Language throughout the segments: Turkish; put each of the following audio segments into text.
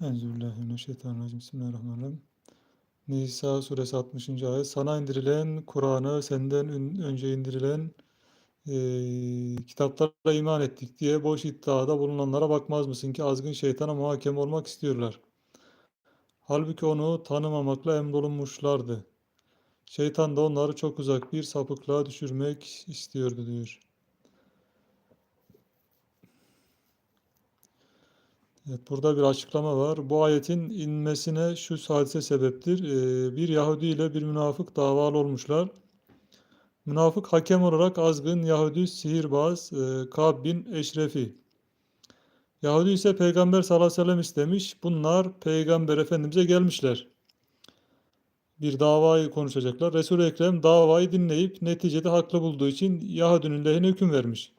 Euzubillahimineşşeytanirracim. Bismillahirrahmanirrahim. Nisa suresi 60. ayet. Sana indirilen Kur'an'ı senden önce indirilen eee, kitaplara iman ettik diye boş iddiada bulunanlara bakmaz mısın ki azgın şeytana muhakeme olmak istiyorlar. Halbuki onu tanımamakla emrolunmuşlardı. Şeytan da onları çok uzak bir sapıklığa düşürmek istiyordu diyor. Evet, burada bir açıklama var. Bu ayetin inmesine şu hadise sebeptir. Ee, bir Yahudi ile bir münafık davalı olmuşlar. Münafık hakem olarak azgın Yahudi sihirbaz e, Kab bin Eşrefi. Yahudi ise Peygamber sallallahu aleyhi ve sellem istemiş. Bunlar Peygamber Efendimiz'e gelmişler. Bir davayı konuşacaklar. Resul-i Ekrem davayı dinleyip neticede haklı bulduğu için Yahudinin lehine hüküm vermiş.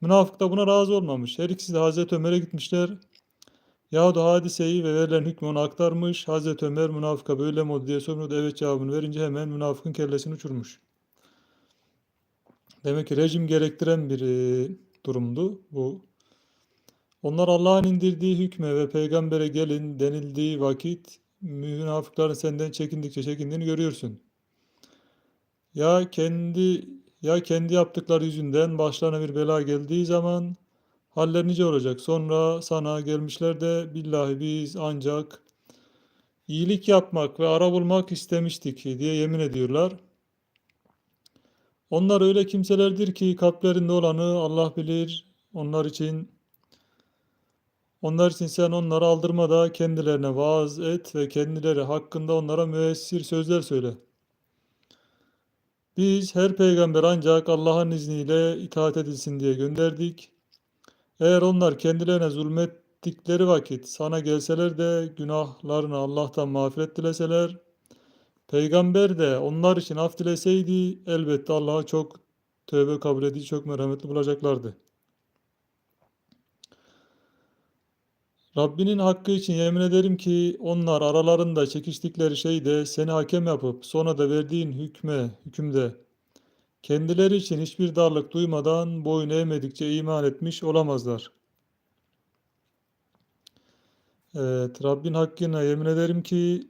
Münafık da buna razı olmamış. Her ikisi de Hazreti Ömer'e gitmişler. Yahut hadiseyi ve verilen hükmü ona aktarmış. Hazreti Ömer münafıka böyle mi oldu diye sormuyordu. Evet cevabını verince hemen münafıkın kellesini uçurmuş. Demek ki rejim gerektiren bir e, durumdu bu. Onlar Allah'ın indirdiği hükme ve peygambere gelin denildiği vakit münafıkların senden çekindikçe çekindiğini görüyorsun. Ya kendi ya kendi yaptıkları yüzünden başlarına bir bela geldiği zaman Haller nice olacak. Sonra sana gelmişler de billahi biz ancak iyilik yapmak ve ara bulmak istemiştik diye yemin ediyorlar. Onlar öyle kimselerdir ki kalplerinde olanı Allah bilir. Onlar için onlar için sen onları aldırma da kendilerine vaaz et ve kendileri hakkında onlara müessir sözler söyle. Biz her peygamber ancak Allah'ın izniyle itaat edilsin diye gönderdik. Eğer onlar kendilerine zulmettikleri vakit sana gelseler de günahlarını Allah'tan mağfiret dileseler, peygamber de onlar için af dileseydi elbette Allah'a çok tövbe kabul edici, çok merhametli bulacaklardı. Rabbinin hakkı için yemin ederim ki onlar aralarında çekiştikleri şeyde seni hakem yapıp sonra da verdiğin hükme, hükümde kendileri için hiçbir darlık duymadan boyun eğmedikçe iman etmiş olamazlar. Evet, Rabbin hakkına yemin ederim ki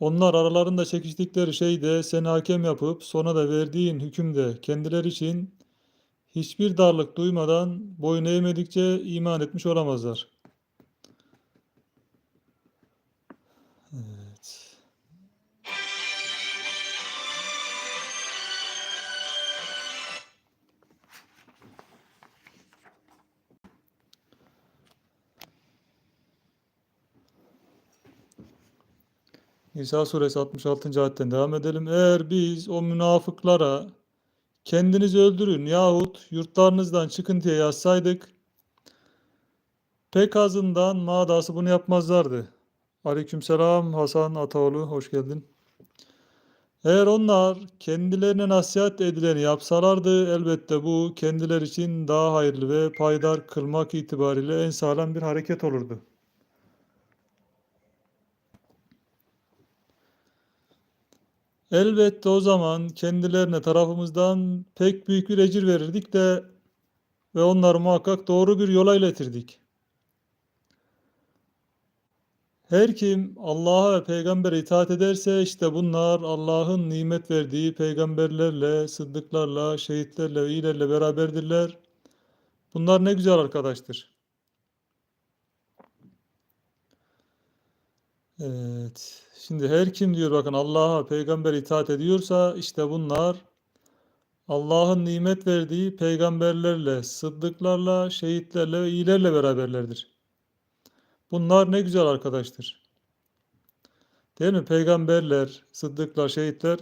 onlar aralarında çekiştikleri şeyde seni hakem yapıp sonra da verdiğin hükümde kendileri için hiçbir darlık duymadan boyun eğmedikçe iman etmiş olamazlar. Evet. İsa suresi 66. ayetten devam edelim. Eğer biz o münafıklara kendinizi öldürün yahut yurtlarınızdan çıkın diye yazsaydık pek azından mağdası bunu yapmazlardı. Aleykümselam Hasan Ataoğlu hoş geldin. Eğer onlar kendilerine nasihat edileni yapsalardı elbette bu kendileri için daha hayırlı ve paydar kılmak itibariyle en sağlam bir hareket olurdu. Elbette o zaman kendilerine tarafımızdan pek büyük bir ecir verirdik de ve onları muhakkak doğru bir yola iletirdik. Her kim Allah'a ve peygambere itaat ederse işte bunlar Allah'ın nimet verdiği peygamberlerle, sıddıklarla, şehitlerle ve iyilerle beraberdirler. Bunlar ne güzel arkadaştır. Evet. Şimdi her kim diyor bakın Allah'a, peygambere itaat ediyorsa işte bunlar Allah'ın nimet verdiği peygamberlerle, sıddıklarla, şehitlerle ve iyilerle beraberlerdir. Bunlar ne güzel arkadaştır. Değil mi? Peygamberler, sıddıklar, şehitler.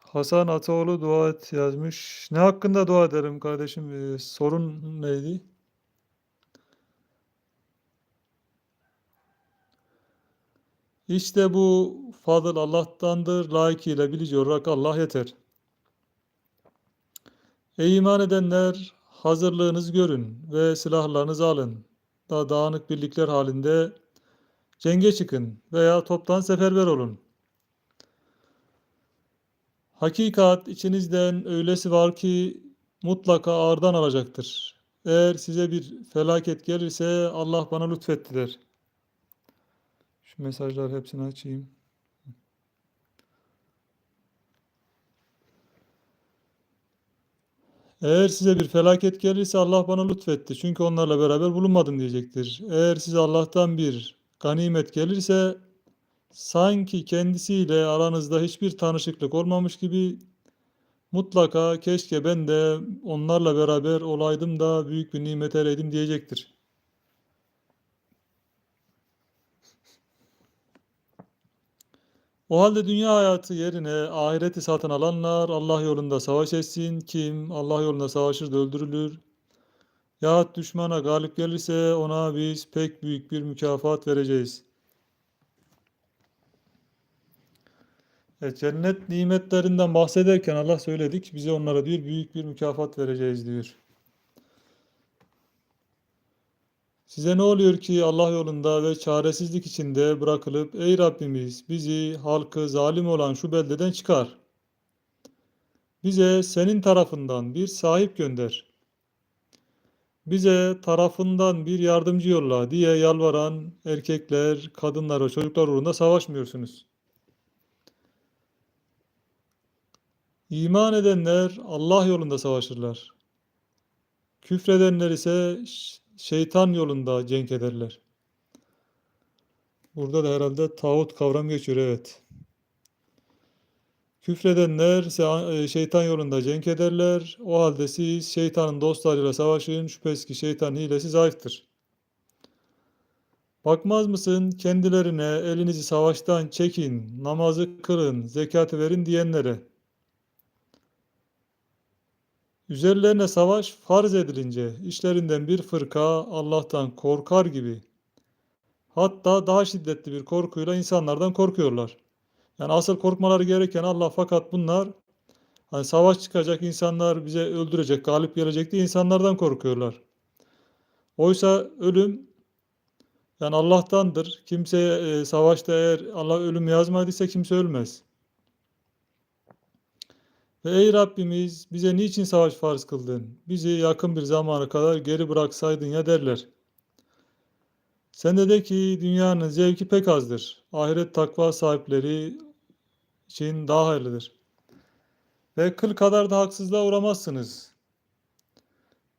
Hasan Ataoğlu dua et yazmış. Ne hakkında dua ederim kardeşim? Ee, sorun neydi? İşte bu fadıl Allah'tandır. Layıkıyla bilici olarak Allah yeter. Ey iman edenler hazırlığınızı görün ve silahlarınızı alın. Da dağınık birlikler halinde cenge çıkın veya toptan seferber olun. Hakikat içinizden öylesi var ki mutlaka ağırdan alacaktır. Eğer size bir felaket gelirse Allah bana lütfetti. Şu mesajlar hepsini açayım. Eğer size bir felaket gelirse Allah bana lütfetti. Çünkü onlarla beraber bulunmadım diyecektir. Eğer size Allah'tan bir ganimet gelirse sanki kendisiyle aranızda hiçbir tanışıklık olmamış gibi mutlaka keşke ben de onlarla beraber olaydım da büyük bir nimet ereydim diyecektir. O halde dünya hayatı yerine ahireti satın alanlar Allah yolunda savaş etsin. Kim Allah yolunda savaşır da öldürülür. Yahut düşmana galip gelirse ona biz pek büyük bir mükafat vereceğiz. Evet, cennet nimetlerinden bahsederken Allah söyledik. Bize onlara diyor büyük bir mükafat vereceğiz diyor. Size ne oluyor ki Allah yolunda ve çaresizlik içinde bırakılıp ey Rabbimiz bizi halkı zalim olan şu beldeden çıkar. Bize senin tarafından bir sahip gönder. Bize tarafından bir yardımcı yolla diye yalvaran erkekler, kadınlar ve çocuklar uğrunda savaşmıyorsunuz. İman edenler Allah yolunda savaşırlar. Küfredenler ise şeytan yolunda cenk ederler. Burada da herhalde tağut kavram geçiyor evet. Küfredenler şeytan yolunda cenk ederler. O halde siz şeytanın dostlarıyla savaşın. Şüphesiz ki şeytan hilesi zayıftır. Bakmaz mısın kendilerine elinizi savaştan çekin, namazı kılın, zekatı verin diyenlere? Üzerlerine savaş farz edilince işlerinden bir fırka Allah'tan korkar gibi hatta daha şiddetli bir korkuyla insanlardan korkuyorlar. Yani asıl korkmaları gereken Allah fakat bunlar hani savaş çıkacak insanlar bize öldürecek, galip gelecek diye insanlardan korkuyorlar. Oysa ölüm yani Allah'tandır. Kimse e, savaşta eğer Allah ölüm yazmadıysa kimse ölmez. Ey Rabbimiz bize niçin savaş farz kıldın? Bizi yakın bir zamana kadar geri bıraksaydın ya derler. Sen de de ki dünyanın zevki pek azdır. Ahiret takva sahipleri için daha hayırlıdır. Ve kıl kadar da haksızlığa uğramazsınız.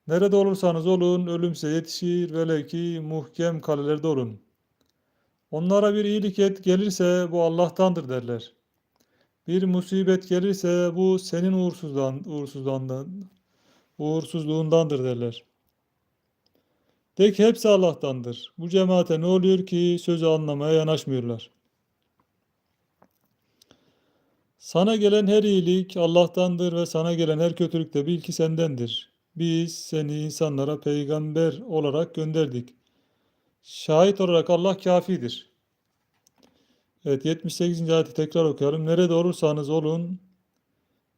Nerede olursanız olun ölüm size yetişir velev ki muhkem kalelerde olun. Onlara bir iyilik et gelirse bu Allah'tandır derler. Bir musibet gelirse bu senin uğursuzdan, uğursuzluğundan, uğursuzluğundandır derler. De ki hepsi Allah'tandır. Bu cemaate ne oluyor ki sözü anlamaya yanaşmıyorlar. Sana gelen her iyilik Allah'tandır ve sana gelen her kötülük de bil ki sendendir. Biz seni insanlara peygamber olarak gönderdik. Şahit olarak Allah kafidir. Evet 78. ayeti tekrar okuyalım. Nerede olursanız olun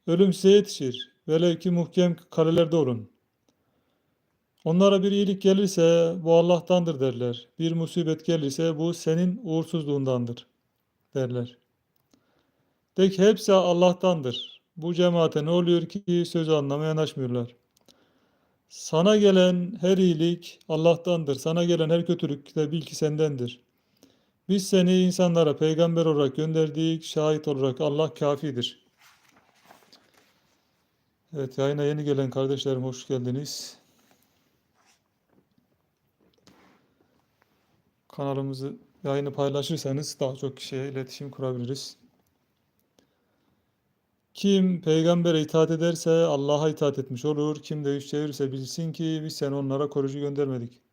ölüm size yetişir. Velev ki muhkem kalelerde olun. Onlara bir iyilik gelirse bu Allah'tandır derler. Bir musibet gelirse bu senin uğursuzluğundandır derler. De ki hepsi Allah'tandır. Bu cemaate ne oluyor ki sözü anlamaya yanaşmıyorlar. Sana gelen her iyilik Allah'tandır. Sana gelen her kötülük de bil ki sendendir. Biz seni insanlara peygamber olarak gönderdik, şahit olarak Allah kafidir. Evet, yayına yeni gelen kardeşlerim hoş geldiniz. Kanalımızı, yayını paylaşırsanız daha çok kişiye iletişim kurabiliriz. Kim peygambere itaat ederse Allah'a itaat etmiş olur. Kim de yüz çevirirse bilsin ki biz seni onlara koruyucu göndermedik.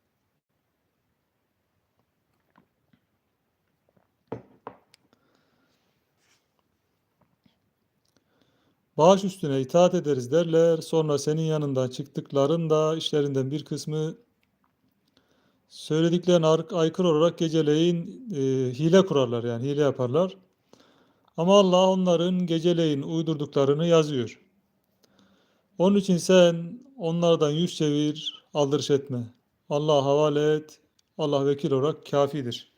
Bağış üstüne itaat ederiz derler. Sonra senin yanından çıktıklarında işlerinden bir kısmı söylediklerine aykırı olarak geceleyin e, hile kurarlar yani hile yaparlar. Ama Allah onların geceleyin uydurduklarını yazıyor. Onun için sen onlardan yüz çevir, aldırış etme. Allah'a havale et. Allah vekil olarak kafidir.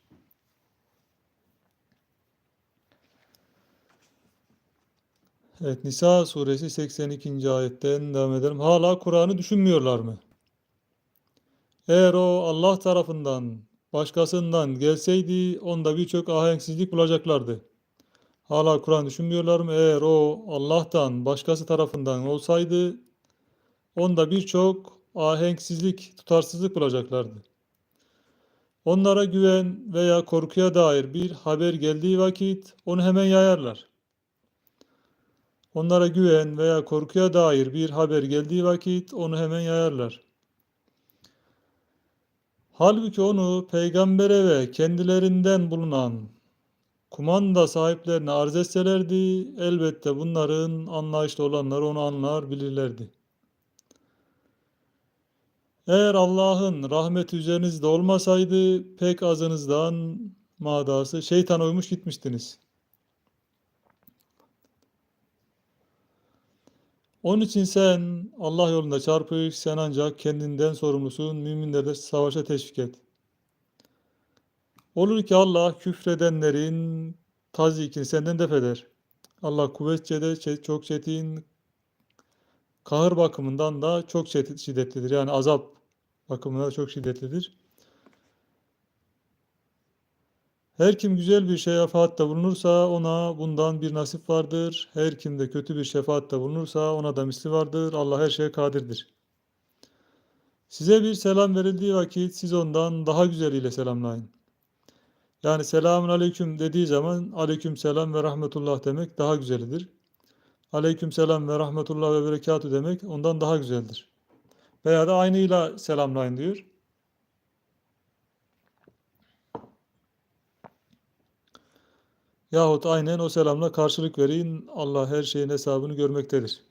Evet Nisa suresi 82. ayetten devam edelim. Hala Kur'an'ı düşünmüyorlar mı? Eğer o Allah tarafından başkasından gelseydi onda birçok ahenksizlik bulacaklardı. Hala Kur'an düşünmüyorlar mı? Eğer o Allah'tan başkası tarafından olsaydı onda birçok ahenksizlik, tutarsızlık bulacaklardı. Onlara güven veya korkuya dair bir haber geldiği vakit onu hemen yayarlar. Onlara güven veya korkuya dair bir haber geldiği vakit onu hemen yayarlar. Halbuki onu peygambere ve kendilerinden bulunan kumanda sahiplerine arz etselerdi, elbette bunların anlayışlı olanları onu anlar, bilirlerdi. Eğer Allah'ın rahmeti üzerinizde olmasaydı pek azınızdan madası şeytan uymuş gitmiştiniz. Onun için sen Allah yolunda çarpış, sen ancak kendinden sorumlusun, müminleri de savaşa teşvik et. Olur ki Allah küfredenlerin tazikini senden def eder. Allah kuvvetçe de çok çetin, kahır bakımından da çok şiddetlidir. Yani azap bakımından da çok şiddetlidir. Her kim güzel bir şefaatte bulunursa ona bundan bir nasip vardır. Her kim de kötü bir şefaatte bulunursa ona da misli vardır. Allah her şeye kadirdir. Size bir selam verildiği vakit siz ondan daha güzeliyle selamlayın. Yani selamun aleyküm dediği zaman aleyküm selam ve rahmetullah demek daha güzelidir. Aleyküm selam ve rahmetullah ve berekatü demek ondan daha güzeldir. Veya da aynıyla selamlayın diyor. Yahut aynen o selamla karşılık verin. Allah her şeyin hesabını görmektedir.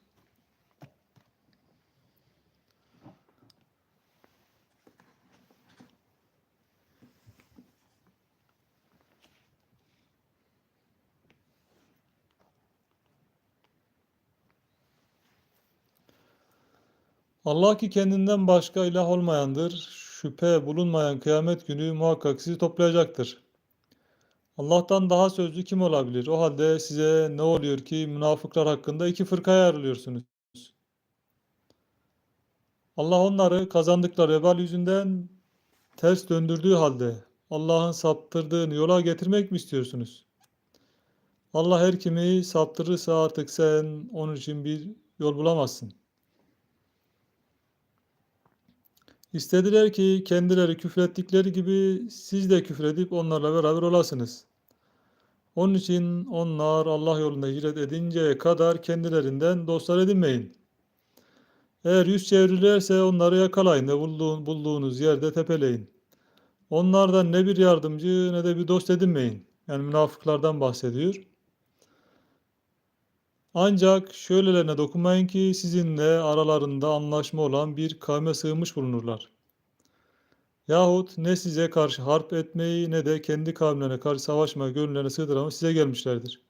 Allah ki kendinden başka ilah olmayandır. Şüphe bulunmayan kıyamet günü muhakkak sizi toplayacaktır. Allah'tan daha sözlü kim olabilir? O halde size ne oluyor ki münafıklar hakkında iki fırkaya ayrılıyorsunuz. Allah onları kazandıkları vebal yüzünden ters döndürdüğü halde Allah'ın saptırdığını yola getirmek mi istiyorsunuz? Allah her kimi saptırırsa artık sen onun için bir yol bulamazsın. İstediler ki kendileri küfrettikleri gibi siz de küfredip onlarla beraber olasınız. Onun için onlar Allah yolunda hicret edinceye kadar kendilerinden dostlar edinmeyin. Eğer yüz çevirirlerse onları yakalayın ve bulduğunuz yerde tepeleyin. Onlardan ne bir yardımcı ne de bir dost edinmeyin. Yani münafıklardan bahsediyor. Ancak şöylelerine dokunmayın ki sizinle aralarında anlaşma olan bir kavme sığmış bulunurlar. Yahut ne size karşı harp etmeyi ne de kendi kavimlerine karşı savaşma gönüllerine sığdıramak size gelmişlerdir.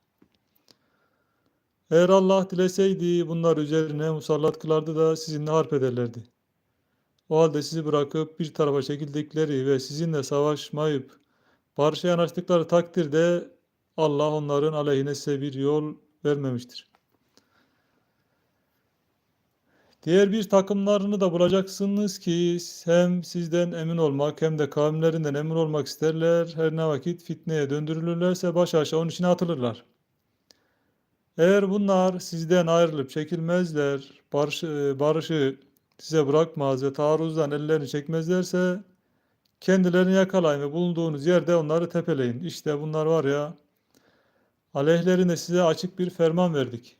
Eğer Allah dileseydi bunlar üzerine musallat kılardı da sizinle harp ederlerdi. O halde sizi bırakıp bir tarafa çekildikleri ve sizinle savaşmayıp barışa yanaştıkları takdirde Allah onların aleyhine size bir yol vermemiştir. Diğer bir takımlarını da bulacaksınız ki hem sizden emin olmak hem de kavimlerinden emin olmak isterler. Her ne vakit fitneye döndürülürlerse baş aşağı onun içine atılırlar. Eğer bunlar sizden ayrılıp çekilmezler, barışı, barışı size bırakmaz ve taarruzdan ellerini çekmezlerse kendilerini yakalayın ve bulunduğunuz yerde onları tepeleyin. İşte bunlar var ya aleyhlerine size açık bir ferman verdik.